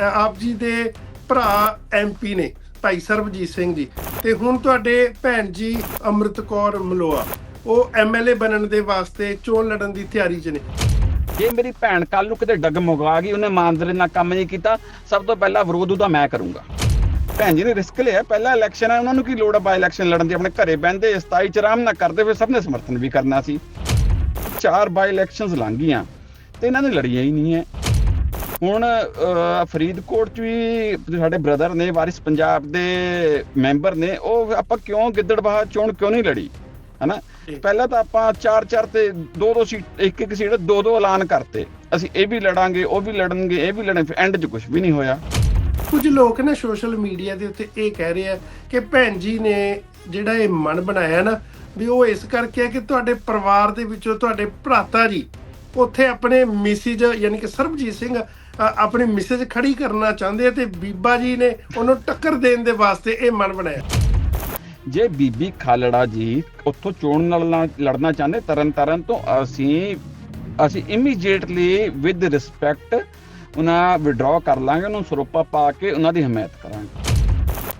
ਆਪ ਜੀ ਦੇ ਭਰਾ ਐਮਪੀ ਨੇ, ਭਾਈ ਸਰਬਜੀਤ ਸਿੰਘ ਜੀ। ਤੇ ਹੁਣ ਤੁਹਾਡੇ ਭੈਣ ਜੀ ਅੰਮ੍ਰਿਤ ਕੌਰ ਮਲੋਆ, ਉਹ ਐਮਐਲਏ ਬਣਨ ਦੇ ਵਾਸਤੇ ਚੋਣ ਲੜਨ ਦੀ ਤਿਆਰੀ 'ਚ ਨੇ। ਜੇ ਮੇਰੀ ਭੈਣ ਕੱਲ ਨੂੰ ਕਿਤੇ ਡਗਮਗਾ ਗਈ, ਉਹਨੇ ਇਮਾਨਦਾਰੀ ਨਾਲ ਕੰਮ ਨਹੀਂ ਕੀਤਾ, ਸਭ ਤੋਂ ਪਹਿਲਾਂ ਵਿਰੋਧ ਉਹਦਾ ਮੈਂ ਕਰੂੰਗਾ। ਭੈਣ ਜੀ ਨੇ ਰਿਸਕ ਲਿਆ, ਪਹਿਲਾ ਇਲੈਕਸ਼ਨ ਹੈ ਉਹਨਾਂ ਨੂੰ ਕੀ ਲੋੜ ਹੈ ਬਾਈ ਇਲੈਕਸ਼ਨ ਲੜਨ ਦੀ? ਆਪਣੇ ਘਰੇ ਬਹਿੰਦੇ 27 ਚ ਆਰਾਮ ਨਾਲ ਕਰਦੇ, ਫਿਰ ਸਭ ਨੇ ਸਮਰਥਨ ਵੀ ਕਰਨਾ ਸੀ। ਚਾਰ ਬਾਈ ਇਲੈਕਸ਼ਨਸ ਲੰਘ ਗਈਆਂ, ਤੇ ਇਹਨਾਂ ਨੇ ਲੜੀਆਂ ਹੀ ਨਹੀਂ ਹੈ ਹੁਣ ਫਰੀਦਕੋਟ ਚ ਵੀ ਸਾਡੇ ਬ੍ਰਦਰ ਨੇ ਵਾਰਿਸ ਪੰਜਾਬ ਦੇ ਮੈਂਬਰ ਨੇ ਉਹ ਆਪਾਂ ਕਿਉਂ ਗਿੱਦੜਬਾਹਾ ਚੋਣ ਕਿਉਂ ਨਹੀਂ ਲੜੀ? ਹਨਾ। ਪਹਿਲਾਂ ਤਾਂ ਆਪਾਂ ਚਾਰ ਚਾਰ ਤੇ ਦੋ ਦੋ ਸੀਟ ਇੱਕ ਇੱਕ ਸੀਟ ਦੋ ਦੋ ਐਲਾਨ ਕਰਤੇ। ਅਸੀਂ ਇਹ ਵੀ ਲੜਾਂਗੇ ਉਹ ਵੀ ਲੜਨਗੇ ਇਹ ਵੀ ਲੜਨਗੇ ਐਂਡ 'ਚ ਕੁਝ ਵੀ ਨਹੀਂ ਹੋਇਆ। ਕੁਝ ਲੋਕ ਨਾ ਸੋਸ਼ਲ ਮੀਡੀਆ ਦੇ ਉੱਤੇ ਇਹ ਕਹਿ ਰਹੇ ਆ ਕਿ ਭੈਣ ਜੀ ਨੇ ਜਿਹੜਾ ਇਹ ਮਨ ਬਣਾਇਆ ਨਾ ਵੀ ਉਹ ਇਸ ਕਰਕੇ ਕਿ ਤੁਹਾਡੇ ਪਰਿਵਾਰ ਦੇ ਵਿੱਚੋਂ ਤੁਹਾਡੇ ਭਰਾਤਾ ਜੀ ਉੱਥੇ ਆਪਣੇ ਮਿਸਿਜ ਯਾਨੀ ਕਿ ਸਰਬਜੀਤ ਸਿੰਘ ਆਪਣੀ ਮਿਸਿਜ ਖੜੀ ਕਰਨਾ ਚਾਹੁੰਦੇ ਆ ਤੇ ਬੀਬਾ ਜੀ ਨੇ ਉਹਨੂੰ ਟੱਕਰ ਦੇਣ ਦੇ ਵਾਸਤੇ ਇਹ ਮਨ ਬਣਾਇਆ। ਜੇ ਬੀਬੀ ਖਾਲੜਾ ਜੀ ਉੱਥੋਂ ਚੋਣ ਲੜਨਾ ਲੜਨਾ ਚਾਹੁੰਦੇ ਤਰਨ ਤਾਰਨ ਤੋਂ ਅਸੀਂ ਅਸੀਂ ਇਮੀਡੀਏਟਲੀ ਵਿਦ ਰਿਸਪੈਕਟ ਉਹਨਾਂ ਵਿਡਰਾ ਕਰ ਲਾਂਗੇ, ਉਹਨੂੰ ਸਰੋਪਾ ਪਾ ਕੇ ਉਹਨਾਂ ਦੀ ਹਮਾਇਤ ਕਰਾਂਗੇ।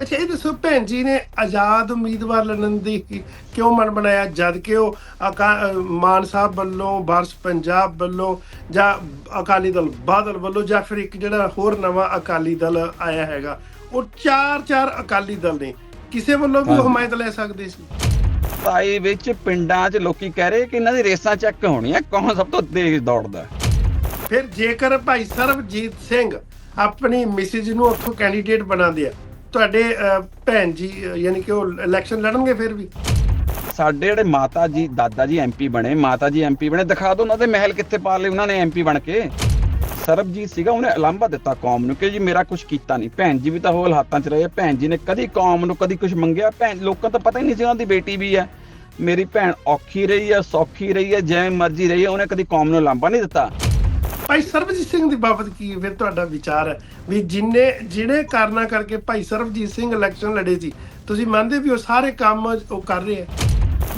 ਅੱਛਾ ਇਹ ਦੱਸੋ ਭੈਣ ਜੀ ਨੇ ਆਜ਼ਾਦ ਉਮੀਦਵਾਰ ਲੜਨ ਦੀ ਕਿਉਂ ਮਨ ਬਣਾਇਆ ਜਦ ਕਿ ਉਹ ਮਾਨ ਸਾਹਿਬ ਵੱਲੋਂ ਬਾਰਸ ਪੰਜਾਬ ਵੱਲੋਂ ਜਾਂ ਅਕਾਲੀ ਦਲ ਬਾਦਲ ਵੱਲੋਂ ਜਾਂ ਫਿਰ ਇੱਕ ਜਿਹੜਾ ਹੋਰ ਨਵਾਂ ਅਕਾਲੀ ਦਲ ਆਇਆ ਹੈਗਾ ਉਹ ਚਾਰ ਚਾਰ ਅਕਾਲੀ ਦਲ ਨੇ ਕਿਸੇ ਵੱਲੋਂ ਵੀ। ਹਮਾਇਤ ਲੈ ਸਕਦੇ ਸੀ ਤਾਈ ਵਿੱਚ ਪਿੰਡਾਂ 'ਚ ਲੋਕੀ ਕਹਿ ਰਹੇ ਕਿ ਇਹਨਾਂ ਦੀ ਰੇਸਾਂ ਚੈੱਕ ਹੋਣੀਆਂ ਕੌਣ ਸਭ ਤੋਂ ਤੇਜ਼ ਦੌੜਦਾ। ਫਿਰ ਜੇਕਰ ਭਾਈ ਸਰਬਜੀਤ ਸਿੰਘ ਆਪਣੀ ਮਿਸਿਜ ਨੂੰ ਉੱਥੋਂ ਕੈਂਡੀਡੇਟ ਬਣਾਉਂਦੇ ਆ ਤੁਹਾਡੇ ਭੈਣ ਜੀ ਯਾਨੀ ਕਿ ਉਹ ਇਲੈਕਸ਼ਨ ਲੜਨਗੇ ਫਿਰ ਵੀ? ਸਾਡੇ ਜਿਹੜੇ ਮਾਤਾ ਜੀ, ਦਾਦਾ ਜੀ ਐਮਪੀ ਬਣੇ, ਮਾਤਾ ਜੀ ਐਮਪੀ ਬਣੇ, ਦਿਖਾ ਦਿਓ ਉਹਨਾਂ ਦੇ ਮਹਿਲ ਕਿੱਥੇ ਪਾ ਲਏ ਉਹਨਾਂ ਨੇ ਐਮਪੀ ਬਣ ਕੇ। ਸਰਬਜੀਤ ਸੀਗਾ, ਉਹਨੇ ਅਲੰਬਾ ਦਿੱਤਾ ਕੌਮ ਨੂੰ ਕਿ ਜੀ ਮੇਰਾ ਕੁਝ ਕੀਤਾ ਨਹੀਂ। ਭੈਣ ਜੀ ਵੀ ਤਾਂ ਹੋਰ ਹਾਲਾਤਾਂ 'ਚ ਰਹੇ। ਭੈਣ ਜੀ ਨੇ ਕਦੀ ਕੌਮ ਨੂੰ ਕਦੀ ਕੁਝ ਮੰਗਿਆ। ਭੈਣ, ਲੋਕਾਂ ਤਾਂ ਪਤਾ ਹੀ ਨਹੀਂ ਸੀ ਉਹਨਾਂ ਦੀ ਬੇਟੀ ਵੀ ਹੈ। ਮੇਰੀ ਭੈਣ ਔਖੀ ਰਹੀ ਹੈ, ਸੌਖੀ ਰਹੀ ਹੈ, ਜਿਵੇਂ ਮਰਜ਼ੀ ਰਹੀ ਹੈ, ਉਹਨੇ ਕਦੀ ਕੌਮ ਨੂੰ ਲਾਂਬਾ ਨਹੀਂ ਦਿੱਤਾ। ਭਾਈ ਸਰਬਜੀਤ ਸਿੰਘ ਦੀ ਬਾਬਤ ਕੀ ਫਿਰ ਤੁਹਾਡਾ ਵਿਚਾਰ ਹੈ? ਵੀ ਜਿੰਨੇ ਜਿਹੜੇ ਕਾਰਨਾਂ ਕਰਕੇ ਭਾਈ ਸਰਬਜੀਤ ਸਿੰਘ ਇਲੈਕਸ਼ਨ ਲੜੇ ਸੀ ਤੁਸੀਂ ਮੰਨਦੇ ਵੀ ਉਹ ਸਾਰੇ ਕੰਮ ਉਹ ਕਰ ਰਹੇ ਆ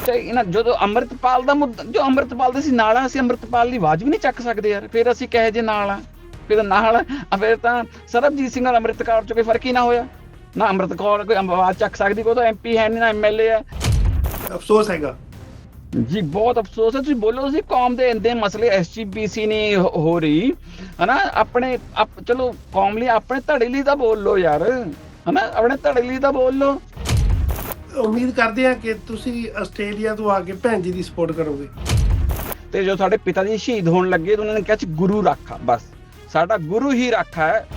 ਤੇ ਇਹਨਾਂ ਜਦੋਂ ਅੰਮ੍ਰਿਤਪਾਲ ਦਾ ਮੁੱਦਾ ਜੋ ਅੰਮ੍ਰਿਤਪਾਲ ਦੇ ਸੀ ਨਾਲ ਆ ਅਸੀਂ ਅੰਮ੍ਰਿਤਪਾਲ ਦੀ ਆਵਾਜ਼ ਵੀ ਨਹੀਂ ਚੱਕ ਸਕਦੇ ਯਾਰ। ਫਿਰ ਅਸੀਂ ਕਹੇ ਜੇ ਨਾਲ ਆ ਫਿਰ ਨਾਲ ਆ ਫਿਰ ਤਾਂ ਸਰਬਜੀਤ ਸਿੰਘ ਨਾਲ ਅੰਮ੍ਰਿਤਕੌਰ ਚ ਕੋਈ ਫ਼ਰਕ ਹੀ ਨਾ ਹੋਇਆ। ਨਾ ਅੰਮ੍ਰਿਤਕੌਰ ਕੋਈ ਆਵਾਜ਼ ਚੱਕ ਸਕਦੀ ਕੋਈ ਤਾਂ ਐਮਪੀ ਹੈ ਨਹੀਂ ਨਾ ਐਮਐਲਏ ਆ ਅਫਸੋਸ ਹੈਗਾ। ਜੀ ਬਹੁਤ ਅਫਸੋਸ ਹੈ। ਤੁਸੀਂ ਬੋਲੋ ਤੁਸੀਂ ਕੌਮ ਦੇ ਇੰਦੇ ਮਸਲੇ ਐਸਜੀਪੀਸੀ ਨਹੀਂ ਹੋ ਹੋ ਰਹੀ ਹਨਾ? ਆਪਣੇ ਆਪ- ਚਲੋ ਕੌਮ ਲਈ ਆਪਣੇ ਧੜੇ ਲਈ ਤਾਂ ਬੋਲ ਲਓ ਯਾਰ ਹਨਾ? ਆਪਣੇ ਧੜੇ ਲਈ ਤਾਂ ਬੋਲ ਲਓ। ਉਮੀਦ ਕਰਦੇ ਆ ਕਿ ਤੁਸੀਂ ਆਸਟ੍ਰੇਲੀਆ ਤੋਂ ਆ ਕੇ ਭੈਣ ਜੀ ਦੀ ਸਪੋਰਟ ਕਰੋਗੇ। ਤੇ ਜੋ ਸਾਡੇ ਪਿਤਾ ਜੀ ਸ਼ਹੀਦ ਹੋਣ ਲੱਗੇ ਉਹਨਾਂ ਨੇ ਕਿਹਾ ਸੀ ਗੁਰੂ ਰੱਖਾ ਬਸ। ਸਾਡਾ ਗੁਰੂ ਹੀ ਰੱਖਾ ਹੈ।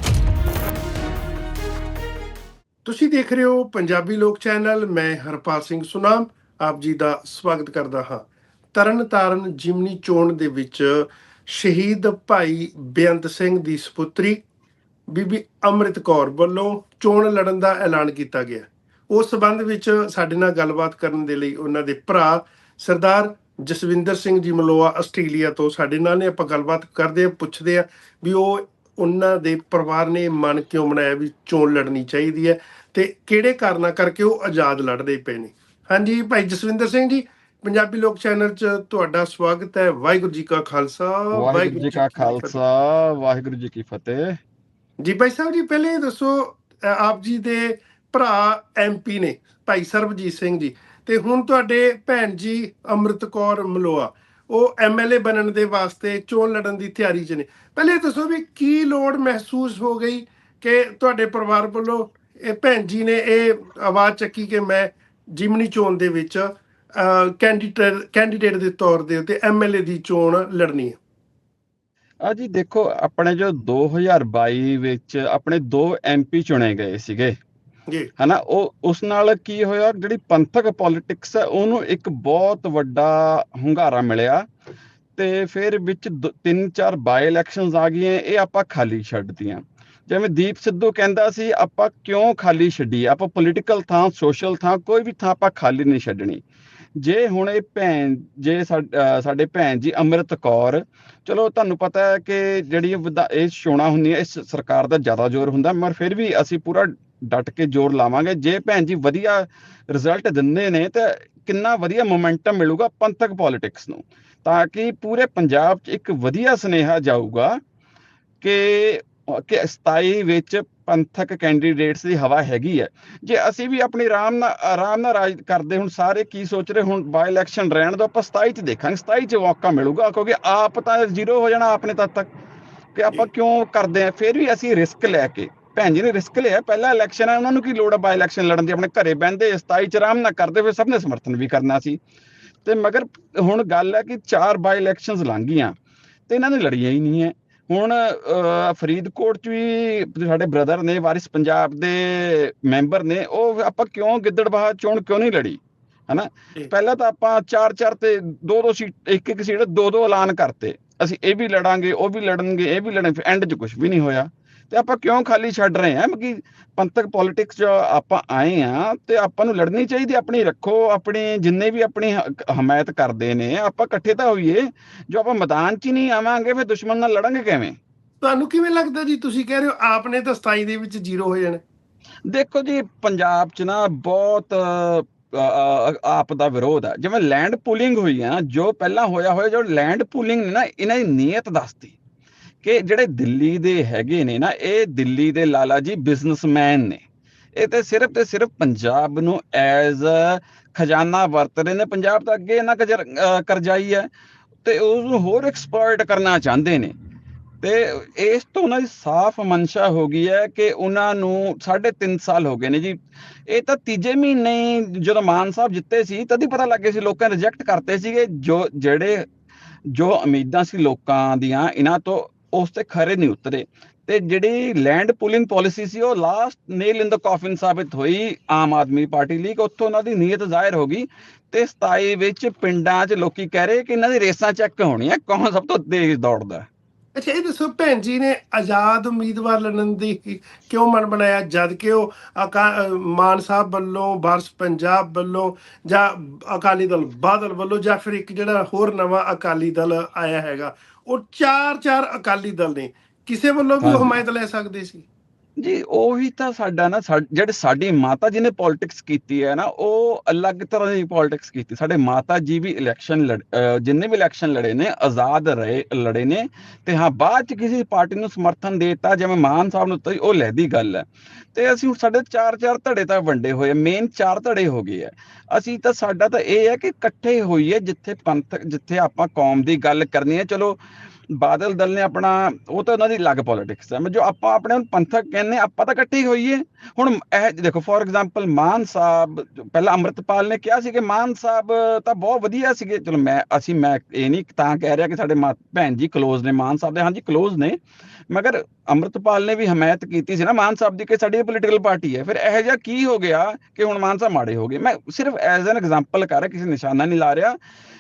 ਤੁਸੀਂ ਦੇਖ ਰਹੇ ਹੋ ਪੰਜਾਬੀ ਲੋਕ ਚੈਨਲ ਮੈਂ ਹਰਪਾਲ ਸਿੰਘ ਸੁਨਾਮ। ਆਪ ਜੀ ਦਾ ਸਵਾਗਤ ਕਰਦਾ ਹਾਂ। ਤਰਨ ਤਾਰਨ ਜਿਮਨੀ ਚੋਣ ਦੇ ਵਿੱਚ ਸ਼ਹੀਦ ਭਾਈ ਬੇਅੰਤ ਸਿੰਘ ਦੀ ਸੁਪੁੱਤਰੀ ਬੀਬੀ ਅੰਮ੍ਰਿਤ ਕੌਰ ਵੱਲੋਂ ਚੋਣ ਲੜਨ ਦਾ ਐਲਾਨ ਕੀਤਾ ਗਿਆ। ਉਸ ਸਬੰਧ ਵਿੱਚ ਸਾਡੇ ਨਾਲ ਗੱਲਬਾਤ ਕਰਨ ਦੇ ਲਈ ਉਹਨਾਂ ਦੇ ਭਰਾ ਸਰਦਾਰ ਜਸਵਿੰਦਰ ਸਿੰਘ ਜੀ ਮਲੋਆ ਆਸਟ੍ਰੇਲੀਆ ਤੋਂ ਸਾਡੇ ਨਾਲ ਨੇ। ਆਪਾਂ ਗੱਲਬਾਤ ਕਰਦੇ ਆ ਪੁੱਛਦੇ ਆ ਵੀ ਉਹ ਉਹਨਾਂ ਦੇ ਪਰਿਵਾਰ ਨੇ ਮਨ ਕਿਉਂ ਬਣਾਇਆ ਵੀ ਚੋਣ ਲੜਨੀ ਚਾਹੀਦੀ ਹੈ ਤੇ ਕਿਹੜੇ ਕਾਰਨਾਂ ਕਰਕੇ ਉਹ ਆਜ਼ਾਦ ਲੜਦੇ ਪਏ ਨੇ। ਹਾਂਜੀ ਭਾਈ ਜਸਵਿੰਦਰ ਸਿੰਘ ਜੀ ਪੰਜਾਬੀ ਲੋਕ ਚੈਨਲ 'ਚ ਤੁਹਾਡਾ ਸਵਾਗਤ ਹੈ। ਵਾਹਿਗੁਰੂ ਜੀ ਕਾ ਖਾਲਸਾ ਵਾਹਿਗੁਰੂ ਜੀ ਕਾ। ਖਾਲਸਾ ਵਾਹਿਗੁਰੂ ਜੀ ਕੀ ਫਤਿਹ। ਜੀ ਭਾਈ ਸਾਹਿਬ ਜੀ ਪਹਿਲੇ ਦੱਸੋ ਆਪ ਜੀ ਦੇ ਭਰਾ ਐਮਪੀ ਨੇ ਭਾਈ ਸਰਬਜੀਤ ਸਿੰਘ ਜੀ। ਤੇ ਹੁਣ ਤੁਹਾਡੇ ਭੈਣ ਜੀ ਅੰਮ੍ਰਿਤ ਕੌਰ ਮਲੋਆ ਉਹ ਐਮਐਲਏ ਬਣਨ ਦੇ ਵਾਸਤੇ ਚੋਣ ਲੜਨ ਦੀ ਤਿਆਰੀ 'ਚ ਨੇ। ਪਹਿਲੇ ਦੱਸੋ ਵੀ ਕੀ ਲੋੜ ਮਹਿਸੂਸ ਹੋ ਗਈ ਕਿ ਤੁਹਾਡੇ ਪਰਿਵਾਰ ਵੱਲੋਂ ਇਹ ਭੈਣ ਜੀ ਨੇ ਇਹ ਆਵਾਜ਼ ਚੱਕੀ ਕਿ ਮੈਂ ਜਿਮਨੀ ਚੋਣ ਦੇ ਵਿੱਚ ਕੈਂਡੀਡੇਟ ਕੈਂਡੀਡੇਟ ਦੇ ਤੌਰ ਦੇ ਉੱਤੇ ਐਮਐਲਏ ਦੀ ਚੋਣ ਲੜਨੀ ਹੈ। ਆ ਜੀ ਦੇਖੋ ਆਪਣੇ ਜੋ 2022 ਵਿੱਚ ਆਪਣੇ ਦੋ ਐਮਪੀ ਚੁਣੇ ਗਏ ਸੀਗੇ। ਜੀ। ਹਨਾ ਉਹ ਉਸ ਨਾਲ ਕੀ ਹੋਇਆ ਜਿਹੜੀ ਪੰਥਕ ਪੋਲਿਟਿਕਸ ਹੈ ਉਹਨੂੰ ਇੱਕ ਬਹੁਤ ਵੱਡਾ ਹੁੰਗਾਰਾ ਮਿਲਿਆ ਤੇ ਫਿਰ ਵਿੱਚ ਤਿੰਨ ਚਾਰ ਬਾਈ ਇਲੈਕਸ਼ਨਸ ਆ ਗਈਆਂ ਇਹ ਆਪਾਂ ਖਾਲੀ ਛੱਡਤੀਆਂ ਜਿਵੇਂ ਦੀਪ ਸਿੱਧੂ ਕਹਿੰਦਾ ਸੀ, ਆਪਾਂ ਕਿਉਂ ਖਾਲੀ ਛੱਡੀ? ਆਪਾਂ ਪੋਲਿਟੀਕਲ ਥਾਂ ਸੋਸ਼ਲ ਥਾਂ, ਕੋਈ ਵੀ ਥਾਂ ਆਪਾਂ ਖਾਲੀ ਨਹੀਂ ਛੱਡਣੀ। ਜੇ ਹੁਣ ਇਹ ਭੈਣ, ਜੇ ਸਾਡੇ ਭੈਣ ਜੀ ਅੰਮ੍ਰਿਤ ਕੌਰ, ਚਲੋ ਤੁਹਾਨੂੰ ਪਤਾ ਹੈ ਕਿ ਜਿਹੜੀ ਇਹ ਚੋਣਾਂ ਹੁੰਦੀਆਂ ਇਸ ਸਰਕਾਰ ਦਾ ਜ਼ਿਆਦਾ ਜ਼ੋਰ ਹੁੰਦਾ, ਮਗਰ ਫਿਰ ਵੀ ਅਸੀਂ ਪੂਰਾ ਡਟ ਕੇ ਜ਼ੋਰ ਲਾਵਾਂਗੇ। ਜੇ ਭੈਣ ਜੀ ਵਧੀਆ ਰਿਜ਼ਲਟ ਦਿੰਦੇ ਨੇ, ਤਾਂ ਕਿੰਨਾ ਵਧੀਆ ਮੋਮੈਂਟਮ ਮਿਲੂਗਾ ਪੰਥਕ ਪੋਲਿਟਿਕਸ ਨੂੰ। ਤਾਂ ਕਿ ਪੂਰੇ ਪੰਜਾਬ 'ਚ ਇੱਕ ਵਧੀਆ ਸੁਨੇਹਾ ਜਾਊਗਾ ਕਿ ਕਿ 27 ਵਿੱਚ ਪੰਥਕ ਕੈਂਡੀਡੇਟਸ ਦੀ ਹਵਾ ਹੈਗੀ ਹੈ। ਜੇ ਅਸੀਂ ਵੀ ਆਪਣੀ ਆਰਾਮ ਨਾਲ ਆਰਾਮ ਨਾਲ ਰਾਜ ਕਰਦੇ ਹੁਣ, ਸਾਰੇ ਕੀ ਸੋਚ ਰਹੇ ਹੁਣ ਬਾਈ ਇਲੈਕਸ਼ਨ ਰਹਿਣ ਦਾ ਆਪਾਂ 27 ਚ ਦੇਖਾਂਗੇ। 27 ਚ ਮੌਕਾ ਮਿਲੂਗਾ, ਕਿਉਂਕਿ ਆਪ ਤਾਂ ਜ਼ੀਰੋ ਹੋ ਜਾਣਾ ਆਪਣੇ ਤਦ ਤੱਕ। ਕਿ ਆਪਾਂ ਕਿਉਂ ਕਰਦੇ ਆ ਫਿਰ ਵੀ ਅਸੀਂ ਰਿਸਕ ਲੈ ਕੇ, ਭੈਣ ਜੀ ਨੇ ਰਿਸਕ ਲਿਆ। ਪਹਿਲਾ ਇਲੈਕਸ਼ਨ ਹੈ, ਉਹਨਾਂ ਨੂੰ ਕੀ ਲੋੜ ਹੈ ਬਾਈ ਇਲੈਕਸ਼ਨ ਲੜਨ ਦੀ? ਆਪਣੇ ਘਰੇ ਬਹਿੰਦੇ 27 ਚ ਆਰਾਮ ਨਾਲ ਕਰਦੇ, ਫਿਰ ਸਭ ਨੇ ਸਮਰਥਨ ਵੀ ਕਰਨਾ ਸੀ। ਤੇ ਮਗਰ ਹੁਣ ਗੱਲ ਹੈ ਕਿ ਚਾਰ ਬਾਈ ਇਲੈਕਸ਼ਨਸ ਲੰਘ ਗਈਆਂ, ਤੇ ਇਹਨਾਂ ਨੇ ਲੜੀਆਂ ਹੀ ਨਹੀਂ ਹੈ। ਹੁਣ ਫਰੀਦਕੋਟ ਚ ਵੀ ਸਾਡੇ ਬ੍ਰਦਰ ਨੇ ਵਾਰਿਸ ਪੰਜਾਬ ਦੇ ਮੈਂਬਰ ਨੇ ਉਹ ਆਪਾਂ ਕਿਉਂ ਗਿੱਦੜਬਾਹਾ ਚੋਣ ਕਿਉਂ ਨਹੀਂ ਲੜੀ? ਹਨਾ? ਪਹਿਲਾਂ ਤਾਂ ਆਪਾਂ ਚਾਰ ਚਾਰ ਤੇ ਦੋ ਦੋ ਸੀਟ ਇੱਕ ਇੱਕ ਸੀਟ ਦੋ ਦੋ ਐਲਾਨ ਕਰਤੇ। ਅਸੀਂ ਇਹ ਵੀ ਲੜਾਂਗੇ ਉਹ ਵੀ ਲੜਨਗੇ ਇਹ ਵੀ ਲੜਨਗੇ ਐਂਡ 'ਚ ਕੁਝ ਵੀ ਨਹੀਂ ਹੋਇਆ। ਤੇ ਆਪਾਂ ਕਿਉਂ ਖਾਲੀ ਛੱਡ ਰਹੇ ਹਾਂ? ਕਿ ਪੰਥਕ ਪੋਲਿਟਿਕਸ 'ਚ ਆਪਾਂ ਆਏ ਆ ਤੇ ਆਪਾਂ ਨੂੰ ਲੜਨੀ ਚਾਹੀਦੀ ਆਪਣੀ ਰੱਖੋ ਆਪਣੀ ਜਿੰਨੇ ਵੀ ਆਪਣੀ ਹਮਾਇਤ ਕਰਦੇ ਨੇ ਆਪਾਂ ਇਕੱਠੇ ਤਾਂ ਹੋਈਏ। ਜੋ ਆਪਾਂ ਮੈਦਾਨ 'ਚ ਨਹੀਂ ਆਵਾਂਗੇ ਫਿਰ ਦੁਸ਼ਮਣ ਨਾਲ ਲੜਾਂਗੇ ਕਿਵੇਂ? ਤੁਹਾਨੂੰ ਕਿਵੇਂ ਲੱਗਦਾ ਜੀ? ਤੁਸੀਂ ਕਹਿ ਰਹੇ ਹੋ ਆਪਨੇ ਤਾਂ 27 ਦੇ ਵਿੱਚ ਜ਼ੀਰੋ ਹੋ ਜਾਣਾ। ਦੇਖੋ ਜੀ ਪੰਜਾਬ 'ਚ ਨਾ ਬਹੁਤ ਆਪ ਦਾ ਵਿਰੋਧ ਹੈ। ਜਿਵੇਂ ਲੈਂਡ ਪੂਲਿੰਗ ਹੋਈ ਹੈ ਜੋ ਪਹਿਲਾਂ ਹੋਇਆ ਹੋਇਆ ਜੋ ਲੈਂਡ ਪੂਲਿੰਗ ਨੇ ਨਾ ਇਹਨਾਂ ਦੀ ਨੀਅਤ ਦੱਸਦੀ ਕਿ ਜਿਹੜੇ ਦਿੱਲੀ ਦੇ ਹੈਗੇ ਨੇ ਨਾ, ਇਹ ਦਿੱਲੀ ਦੇ ਲਾਲਾ ਜੀ ਬਿਜ਼ਨਸਮੈਨ ਨੇ। ਇਹ ਤੇ ਸਿਰਫ ਤੇ ਸਿਰਫ ਪੰਜਾਬ ਨੂੰ ਐਜ਼ ਖਜ਼ਾਨਾ ਵਰਤ ਰਹੇ ਨੇ। ਪੰਜਾਬ ਤਾਂ ਅੱਗੇ ਇਹਨਾਂ ਕਰਜ਼ਾਈ ਹੈ ਤੇ ਉਸ ਨੂੰ ਹੋਰ ਐਕਸਪਰਟ ਕਰਨਾ ਚਾਹੁੰਦੇ ਨੇ। ਤੇ ਇਸ ਤੋਂ ਉਹਨਾਂ ਦੀ ਸਾਫ਼ ਮਨਸ਼ਾ ਹੋ ਗਈ ਹੈ ਕਿ ਉਹਨਾਂ ਨੂੰ 3.5 ਸਾਲ ਹੋ ਗਏ ਨੇ ਜੀ। ਇਹ ਤਾਂ ਤੀਜੇ ਮਹੀਨੇ ਜਦੋਂ ਮਾਨ ਸਾਹਿਬ ਜਿੱਤੇ ਸੀ, ਤਦ ਹੀ ਪਤਾ ਲੱਗੇ ਸੀ ਲੋਕਾਂ ਨੇ ਰਿਜੈਕਟ ਕਰਤੇ ਸੀਗੇ। ਜੋ, ਜਿਹੜੇ, ਜੋ ਉਮੀਦਾਂ ਸੀ ਲੋਕਾਂ ਦੀਆਂ, ਇਹਨਾਂ ਤੋਂ ਉਸ ਤੇ ਖਰੇ ਨਹੀਂ ਉਤਰੇ। ਤੇ ਜਿਹੜੀ ਲੈਂਡ ਪੂਲਿੰਗ ਪਾਲਿਸੀ ਸੀ, ਉਹ ਲਾਸਟ ਨੇਲ ਇਨ ਦਾ ਕਾਫਿਨ ਸਾਬਿਤ ਹੋਈ ਆਮ ਆਦਮੀ ਪਾਰਟੀ ਲਈ, ਕਿ ਉੱਥੋਂ ਉਹਨਾਂ ਦੀ ਨੀਅਤ ਜ਼ਾਹਿਰ ਹੋ ਗਈ ਤੇ 27 ਵਿੱਚ ਪਿੰਡਾਂ 'ਚ ਲੋਕੀ ਕਹਿ ਰਹੇ ਕਿ ਇਹਨਾਂ ਦੀ ਰੇਸਾਂ ਚੈੱਕ ਹੋਣੀਆਂ, ਕੌਣ ਸਭ ਤੋਂ ਤੇਜ਼ ਦੌੜਦਾ? ਅੱਛਾ, ਇਹ ਦੱਸੋ, ਭੈਣ ਜੀ ਨੇ ਆਜ਼ਾਦ ਉਮੀਦਵਾਰ ਲੜਨ ਦੀ ਕਿਉਂ ਮਨ ਬਣਾਇਆ? ਜਦ ਕਿ ਉਹ ਮਾਨ ਸਾਹਿਬ ਵੱਲੋਂ ਬਾਰਸ਼ ਪੰਜਾਬ ਵੱਲੋਂ ਜਾਂ ਅਕਾਲੀ ਦਲ ਬਾਦਲ ਵੱਲੋਂ ਜਾਂ ਫਿਰ ਇੱਕ ਜਿਹੜਾ ਹੋਰ ਨਵਾਂ ਅਕਾਲੀ ਦਲ ਆਇਆ ਹੈਗਾ ਉਹ ਚਾਰ ਚਾਰ ਅਕਾਲੀ ਦਲ ਨੇ। ਕਿਸੇ ਵੱਲੋਂ ਵੀ ਹਮਾਇਤ ਲੈ ਸਕਦੇ ਸੀ? ਜੀ, ਉਹੀ ਤਾਂ ਸਾਡਾ ਨਾ ਜਿਹੜੇ ਸਾਡੀ ਮਾਤਾ ਜੀ ਨੇ ਪੋਲਿਟਿਕਸ ਕੀਤੀ ਹੈ ਨਾ, ਉਹ ਅਲੱਗ ਤਰ੍ਹਾਂ ਦੀ ਪੋਲਿਟਿਕਸ ਕੀਤੀ। ਸਾਡੇ ਮਾਤਾ ਜੀ ਵੀ ਇਲੈਕਸ਼ਨ ਜਿੰਨੇ ਵੀ ਇਲੈਕਸ਼ਨ ਲੜੇ ਨੇ, ਆਜ਼ਾਦ ਰਹੇ, ਲੜੇ ਨੇ, ਤੇ ਹਾਂ, ਬਾਅਦ ਚ ਕਿਸੇ ਪਾਰਟੀ ਨੂੰ ਸਮਰਥਨ ਦੇਤਾ, ਜਿਵੇਂ ਮਾਨ ਸਾਹਿਬ ਨੂੰ ਉਹ ਲੈਦੀ ਗੱਲ ਹੈ। ਤੇ ਅਸੀਂ ਹੁਣ ਸਾਡੇ ਚਾਰ ਚਾਰ ਧੜੇ ਤਾਂ ਵੰਡੇ ਹੋਏ ਮੇਨ ਚਾਰ ਧੜੇ ਹੋ ਗਏ ਆ। ਅਸੀਂ ਤਾਂ, ਸਾਡਾ ਤਾਂ ਇਹ ਹੈ ਕਿ ਇਕੱਠੇ ਹੋਈਏ, ਜਿੱਥੇ ਪੰਥ ਜਿੱਥੇ ਆਪਾਂ ਕੌਮ ਦੀ ਗੱਲ ਕਰਨੀ ਹੈ। ਚਲੋ ਬਾਦਲ ਦਲ ਨੇ ਆਪਣਾ, ਉਹ ਤਾਂ ਉਹਨਾਂ ਦੀ ਅਲੱਗ ਪੋਲਿਟਿਕਸ ਹੈ ਜੋ ਆਪਾਂ ਆਪਣੇ ਨੂੰ ਪੰਥਕ ਕਹਿੰਦੇ ਆਪਾਂ ਤਾਂ ਇਕੱਠੇ ਹੋਈਏ। ਹੁਣ ਇਹ ਦੇਖੋ ਫੋਰ ਐਗਜ਼ਾਮਪਲ ਮਾਨ ਸਾਹਿਬ, ਪਹਿਲਾਂ ਅੰਮ੍ਰਿਤਪਾਲ ਨੇ ਕਿਹਾ ਸੀ ਕਿ ਮਾਨ ਸਾਹਿਬ ਤਾਂ ਬਹੁਤ ਵਧੀਆ ਸੀਗੇ। ਚਲੋ ਮੈਂ, ਅਸੀਂ, ਮੈਂ ਇਹ ਨਹੀਂ ਤਾਂ ਕਹਿ ਰਿਹਾ ਕਿ ਸਾਡੇ ਭੈਣ ਜੀ ਕਲੋਜ਼ ਨੇ, ਮਾਨ ਸਾਹਿਬ ਦੇ, ਹਾਂਜੀ ਕਲੋਜ਼ ਨੇ। ਮਗਰ ਅੰਮ੍ਰਿਤਪਾਲ ਨੇ ਵੀ ਹਮਾਇਤ ਕੀਤੀ ਸੀ ਨਾ ਮਾਨ ਸਾਹਿਬ ਦੀ ਕਿ ਸਾਡੀ ਪੋਲੀਟੀਕਲ ਪਾਰਟੀ ਹੈ। ਫਿਰ ਇਹ ਜਿਹਾ ਕੀ ਹੋ ਗਿਆ ਕਿ ਹੁਣ ਮਾਨ ਸਾਹਿਬ ਮਾੜੇ ਹੋ ਗਏ? ਮੈਂ ਸਿਰਫ ਐਜ਼ ਐਨ ਐਗਜ਼ਾਮਪਲ ਕਰ ਰਿਹਾ, ਕਿਸੇ ਨਿਸ਼ਾਨਾ ਨਹੀਂ ਲਾ ਰਿਹਾ।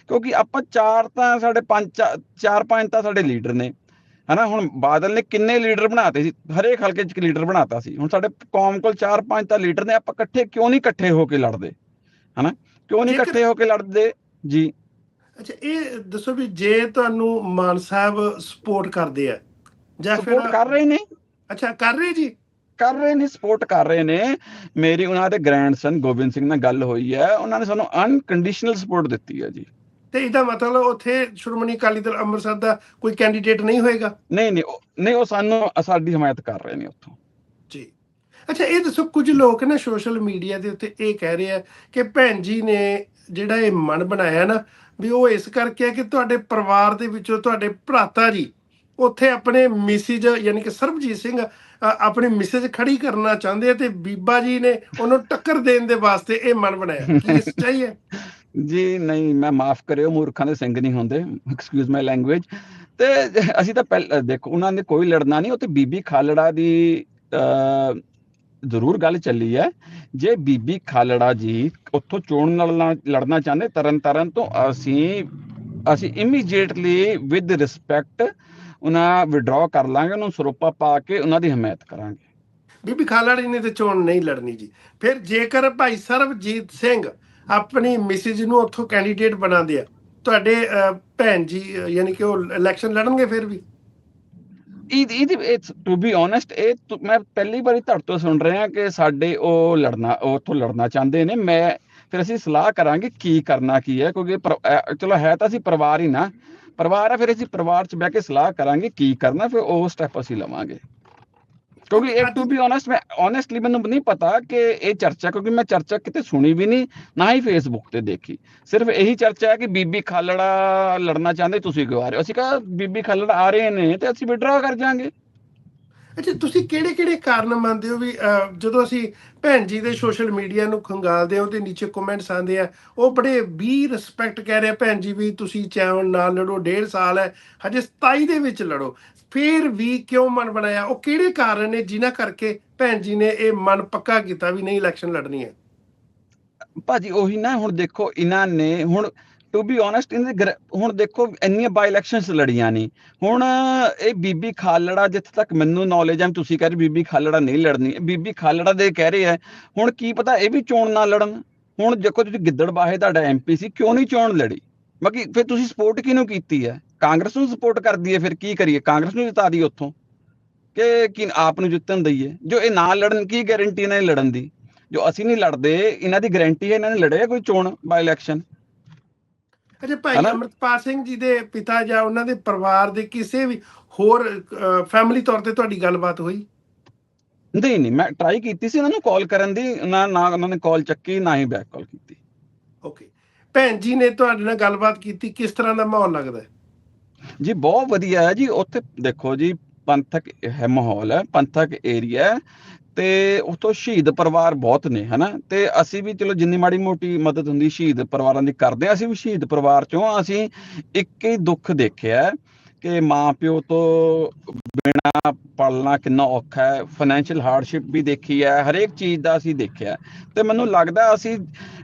ਕਿਉਂਕਿ ਆਪਾਂ ਚਾਰ ਤਾਂ ਸਾਡੇ ਪੰਜ ਚਾਰ ਪੰਜ ਤਾਂ ਸਾਡੇ ਲੀਡਰ ਨੇ। ਹਨਾ ਹੁਣ ਬਾਦਲ ਨੇ ਕਿੰਨੇ ਲੀਡਰ ਬਣਾਤੇ ਸੀ? ਹਰੇਕ ਹਲਕੇ 'ਚ ਇੱਕ ਲੀਡਰ ਬਣਾਤਾ ਸੀ। ਹੁਣ ਸਾਡੇ ਕੌਮ ਕੋਲ ਚਾਰ ਪੰਜ ਤਾਂ ਲੀਡਰ ਨੇ ਆਪਾਂ ਇਕੱਠੇ ਕਿਉਂ ਨਹੀਂ ਇਕੱਠੇ ਹੋ ਕੇ ਲੜਦੇ? ਹਨਾ ਕਿਉਂ ਨਹੀਂ ਇਕੱਠੇ ਹੋ ਕੇ ਲੜਦੇ? ਜੀ। ਅੱਛਾ ਇਹ ਦੱਸੋ ਵੀ ਜੇ ਤੁਹਾਨੂੰ ਮਾਨ ਸਾਹਿਬ ਸਪੋਰਟ ਕਰਦੇ ਆ ਜਾਂ ਫਿਰ ਸਪੋਰਟ ਕਰ ਰਹੇ ਨੇ। ਅੱਛਾ ਕਰ ਰਹੇ ਜੀ? ਕਰ ਰਹੇ ਨੇ ਸਪੋਰਟ ਕਰ ਰਹੇ ਨੇ। ਮੇਰੀ ਉਹਨਾਂ ਦੇ ਗ੍ਰੈਂਡਸਨ ਗੋਬਿੰਦ ਸਿੰਘ ਨਾਲ ਗੱਲ ਹੋਈ ਹੈ। ਉਹਨਾਂ ਨੇ ਸਾਨੂੰ ਅਨਕੰਡੀਸ਼ਨਲ ਸਪੋਰਟ ਦਿੱਤੀ ਹੈ ਜੀ। ਤੇ ਇਹਦਾ ਮਤਲਬ ਉੱਥੇ ਸ਼੍ਰੋਮਣੀ ਅਕਾਲੀ ਦਲ ਅੰਮ੍ਰਿਤਸਰ ਦਾ ਕੋਈ ਕੈਂਡੀਡੇਟ ਨਹੀਂ ਹੋਏਗਾ? ਨਹੀਂ ਨਹੀਂ ਨਹੀਂ ਉਹ ਸਾਨੂੰ ਸਾਡੀ ਹਮਾਇਤ ਕਰ ਰਹੇ ਨੇ ਉੱਥੋਂ। ਜੀ। ਅੱਛਾ ਇਹ ਦੱਸੋ ਕੁਝ ਲੋਕ ਨਾ ਸੋਸ਼ਲ ਮੀਡੀਆ ਦੇ ਉੱਤੇ ਇਹ ਕਹਿ ਰਹੇ ਆ ਕਿ ਭੈਣ ਜੀ ਨੇ ਜਿਹੜਾ ਇਹ ਮਨ ਬਣਾਇਆ ਨਾ ਵੀ ਉਹ ਇਸ ਕਰਕੇ ਆ ਕਿ ਤੁਹਾਡੇ ਪਰਿਵਾਰ ਦੇ ਵਿੱਚੋਂ ਤੁਹਾਡੇ ਭਰਾਤਾ ਜੀ ਉੱਥੇ ਆਪਣੇ ਮਿਸਿਜ ਯਾਨੀ ਕਿ ਸਰਬਜੀਤ ਸਿੰਘ ਆਪਣੀ ਮਿਸਿਜ ਖੜੀ ਕਰਨਾ ਚਾਹੁੰਦੇ ਤੇ ਬੀਬਾ ਜੀ ਨੇ ਉਹਨੂੰ ਟੱਕਰ ਦੇਣ ਦੇ ਵਾਸਤੇ ਇਹ ਮਨ ਬਣਾਇਆ। ਕੀ ਸੱਚਾਈ ਹੈ? ਜੀ, ਨਹੀਂ, ਮੈਂ ਮਾਫ ਕਰਿਓ, ਮੂਰਖਾਂ ਦੇ ਸਿੰਘ ਨਹੀਂ ਹੁੰਦੇ ਐਕਸਕਿਊਜ਼ ਮਾਈ ਲੈਂਗੁਏਜ ਤੇ ਅਸੀਂ ਤਾਂ ਦੇਖੋ, ਉਹਨਾਂ ਨੇ ਕੋਈ ਲੜਨਾ ਨਹੀਂ ਉੱਥੇ ਬੀਬੀ ਖਾਲੜਾ ਦੀ ਜ਼ਰੂਰ ਗੱਲ ਚੱਲੀ ਹੈ। ਜੇ ਬੀਬੀ ਖਾਲੜਾ ਜੀ ਉੱਥੋਂ ਚੋਣ ਲੜਨਾ ਲੜਨਾ ਚਾਹੁੰਦੇ ਤਰਨ ਤਰਨ ਤੋਂ ਅਸੀਂ ਅਸੀਂ ਇਮੀਡੀਏਟਲੀ ਵਿਦ ਰਿਸਪੈਕਟ ਉਹਨਾਂ ਵਿਡਰਾ ਕਰ ਲਾਂਗੇ, ਉਹਨਾਂ ਨੂੰ ਸਰੋਪਾ ਪਾ ਕੇ ਉਹਨਾਂ ਦੀ ਹਮਾਇਤ ਕਰਾਂਗੇ। ਬੀਬੀ ਖਾਲੜੀ ਨੇ ਤੇ ਚੋਣ ਨਹੀਂ ਲੜਨੀ ਜੀ। ਫਿਰ ਜੇਕਰ ਭਾਈ ਸਰਬਜੀਤ ਸਿੰਘ ਆਪਣੀ ਮਿਸਿਜ ਨੂੰ ਉੱਥੋਂ ਕੈਂਡੀਡੇਟ ਬਣਾਉਂਦੇ ਆ। ਤੁਹਾਡੇ ਭੈਣ ਜੀ ਯਾਨੀ ਕਿ ਉਹ ਇਲੈਕਸ਼ਨ ਲੜਨਗੇ ਫਿਰ ਵੀ? ਇਹ ਇਹ ਟੂ ਬੀ ਓਨੈਸਟ ਇਹ ਮੈਂ ਪਹਿਲੀ ਵਾਰੀ ਤੁਹਾਡੇ ਤੋਂ ਸੁਣ ਰਿਹਾ ਕਿ ਸਾਡੇ ਉਹ ਲੜਨਾ ਉੱਥੋਂ ਲੜਨਾ ਚਾਹੁੰਦੇ ਨੇ। ਮੈਂ ਫਿਰ ਅਸੀਂ ਸਲਾਹ ਕਰਾਂਗੇ ਕੀ ਕਰਨਾ, ਕੀ ਹੈ, ਕਿਉਂਕਿ ਚਲੋ ਹੈ ਤਾਂ ਅਸੀਂ ਪਰਿਵਾਰ ਹੀ ਨਾ। ਪਰਿਵਾਰ ਆ, ਫਿਰ ਅਸੀਂ ਪਰਿਵਾਰ 'ਚ ਬਹਿ ਕੇ ਸਲਾਹ ਕਰਾਂਗੇ ਕੀ ਕਰਨਾ, ਫਿਰ ਉਹ ਸਟੈਪ ਅਸੀਂ ਲਵਾਂਗੇ। ਕਿਉਂਕਿ ਇਹ ਟੂ ਬੀ ਓਨੈਸਟ ਮੈਂ ਓਨੈਸਟਲੀ ਮੈਨੂੰ ਨਹੀਂ ਪਤਾ ਕਿ ਇਹ ਚਰਚਾ ਕਿਉਂਕਿ ਮੈਂ ਚਰਚਾ ਕਿਤੇ ਸੁਣੀ ਵੀ ਨਹੀਂ ਨਾ ਹੀ ਫੇਸਬੁੱਕ ਤੇ ਦੇਖੀ। ਸਿਰਫ ਇਹੀ ਚਰਚਾ ਹੈ ਕਿ ਬੀਬੀ ਖਾਲੜਾ ਲੜਨਾ ਚਾਹੁੰਦੇ ਤੁਸੀਂ ਕਿਉਂ ਆ ਰਹੇ ਹੋ। ਅਸੀਂ ਕਹਾ ਬੀਬੀ ਖਾਲੜਾ ਆ ਰਹੇ ਨੇ ਤੇ ਅਸੀਂ ਵਿਡਰਾ ਕਰ ਜਾਾਂਗੇ ਅੱਛਾ, ਤੁਸੀਂ ਕਿਹੜੇ ਕਿਹੜੇ ਕਾਰਨ ਮੰਨਦੇ ਹੋ ਵੀ ਜਦੋਂ ਅਸੀਂ ਭੈਣ ਜੀ ਦੇ ਸੋਸ਼ਲ ਮੀਡੀਆ ਨੂੰ ਖੰਗਾਲਦੇ ਹਾਂ, ਉਹਦੇ ਨੀਚੇ ਕਮੈਂਟਸ ਆਉਂਦੇ ਆ, ਉਹ ਬੜੇ ਵੀ ਰਿਸਪੈਕਟ ਕਹਿ ਰਹੇ ਭੈਣ ਜੀ ਵੀ ਤੁਸੀਂ ਚੈਨ ਨਾਲ ਲੜੋ, ਡੇਢ ਸਾਲ ਹੈ, ਹਜੇ 27 ਦੇ ਵਿੱਚ ਲੜੋ। ਫੇਰ ਵੀ ਕਿਉਂ ਮਨ ਬਣਾਇਆ? ਉਹ ਕਿਹੜੇ ਕਾਰਨ ਨੇ ਜਿਨ੍ਹਾਂ ਕਰਕੇ ਭੈਣ ਜੀ ਨੇ ਇਹ ਮਨ ਪੱਕਾ ਕੀਤਾ ਵੀ ਨਹੀਂ ਇਲੈਕਸ਼ਨ ਲੜਨੀ ਹੈ? ਭਾਜੀ, ਉਹੀ ਨਾ, ਹੁਣ ਦੇਖੋ, ਇਹਨਾਂ ਨੇ ਹੁਣ ਟੂ ਬੀ ਓਨੈਸਟ ਇਹਨਾਂ ਹੁਣ ਦੇਖੋ ਇੰਨੀਆਂ ਬਾਈ ਇਲੈਕਸ਼ਨਸ ਲੜੀਆਂ ਨਹੀਂ ਹੁਣ ਇਹ ਬੀਬੀ ਖਾਲੜਾ ਜਿੱਥੇ ਤੱਕ ਮੈਨੂੰ ਨੌਲੇਜ ਹੈ, ਤੁਸੀਂ ਕਹਿ ਰਹੇ ਬੀਬੀ ਖਾਲੜਾ ਨਹੀਂ ਲੜਨੀ। ਬੀਬੀ ਖਾਲੜਾ ਦੇ ਕਹਿ ਰਹੇ ਆ ਹੁਣ ਕੀ ਪਤਾ ਇਹ ਵੀ ਚੋਣ ਨਾ ਲੜਨ? ਹੁਣ ਦੇਖੋ ਤੁਸੀਂ ਗਿੱਦੜਬਾਹੇ ਤੁਹਾਡਾ ਐਮਪੀ ਸੀ, ਕਿਉਂ ਨਹੀਂ ਚੋਣ ਲੜੀ? ਬਾਕੀ ਫਿਰ ਤੁਸੀਂ ਸਪੋਰਟ ਕਿਹਨੂੰ ਕੀਤੀ ਹੈ? ਕਾਂਗਰਸ ਨੂੰ ਸਪੋਰਟ ਕਰਦੀ ਹੈ, ਫਿਰ ਕੀ ਕਰੀਏ? ਕਾਂਗਰਸ ਨੂੰ ਜਿਤਾ ਦੀ ਉੱਥੋਂ। ਕਿ ਕਿ ਆਪ ਨੂੰ ਜਿੱਤਣ ਦਈਏ? ਜੋ ਇਹ ਨਾ ਲੜਨ, ਕੀ ਗਾਰੰਟੀ ਇਹਨਾਂ ਦੀ ਲੜਨ ਦੀ? ਜੋ ਅਸੀਂ ਨਹੀਂ ਲੜਦੇ, ਇਹਨਾਂ ਦੀ ਗਾਰੰਟੀ ਹੈ ਇਹਨਾਂ ਨੇ ਲੜਿਆ ਕੋਈ ਚੋਣ ਬਾਈ ਇਲੈਕਸ਼ਨ ਅੱਛਾ ਭਾਈ? ਅਮਰਤਪਾਲ ਸਿੰਘ ਜੀ ਦੇ ਪਿਤਾ ਜਾਂ ਉਹਨਾਂ ਦੇ ਪਰਿਵਾਰ ਦੇ ਕਿਸੇ ਵੀ ਹੋਰ ਫੈਮਿਲੀ ਤੌਰ ਤੇ ਤੁਹਾਡੀ ਗੱਲਬਾਤ ਹੋਈ? ਨਹੀਂ ਨਹੀਂ ਮੈਂ ਟਰਾਈ ਕੀਤੀ ਸੀ ਉਹਨਾਂ ਨੂੰ ਕਾਲ ਕਰਨ ਦੀ ਨਾ ਨਾ ਉਹਨਾਂ ਨੇ ਕਾਲ ਚੱਕੀ ਨਾ ਹੀ ਬੈਕ ਕਾਲ ਕੀਤੀ। ਓਕੇ ਭੈਣ ਜੀ ਨੇ ਤੁਹਾਡੇ ਨਾਲ ਗੱਲਬਾਤ ਕੀਤੀ ਕਿਸ ਤਰ੍ਹਾਂ ਦਾ ਮਾਹੌਲ ਲੱਗਦਾ ਜੀ ਬਹੁਤ ਵਧੀਆ ਹੈ ਜੀ ਉੱਥੇ ਦੇਖੋ ਜੀ ਪੰਥਕ ਹੈ ਮਾਹੌਲ ਹੈ ਪੰਥਕ ਏਰੀਆ ਹੈ ਤੇ ਉਤੋਂ ਸ਼ਹੀਦ ਪਰਿਵਾਰ ਬਹੁਤ ਨੇ, ਹਨਾ? ਤੇ ਅਸੀਂ ਵੀ ਚਲੋ ਜਿੰਨੀ ਮਾੜੀ ਮੋਟੀ ਮਦਦ ਹੁੰਦੀ ਸ਼ਹੀਦ ਪਰਿਵਾਰਾਂ ਦੀ ਕਰਦੇ ਹਾਂ ਅਸੀਂ ਵੀ ਸ਼ਹੀਦ ਪਰਿਵਾਰ ਚੋਂ ਅਸੀਂ ਇੱਕ ਹੀ ਦੁੱਖ ਦੇਖਿਆ ਕਿ ਮਾਂ ਪਿਓ ਤੋਂ ਬਿਨਾ ਪਾਲਣਾ ਕਿੰਨਾ ਔਖਾ ਹੈ ਫਾਈਨੈਂਸ਼ੀਅਲ ਹਾਰਡਸ਼ਿਪ ਵੀ ਦੇਖੀ ਹੈ, ਹਰੇਕ ਚੀਜ਼ ਦਾ ਅਸੀਂ ਦੇਖਿਆ। ਤੇ ਮੈਨੂੰ ਲੱਗਦਾ ਅਸੀਂ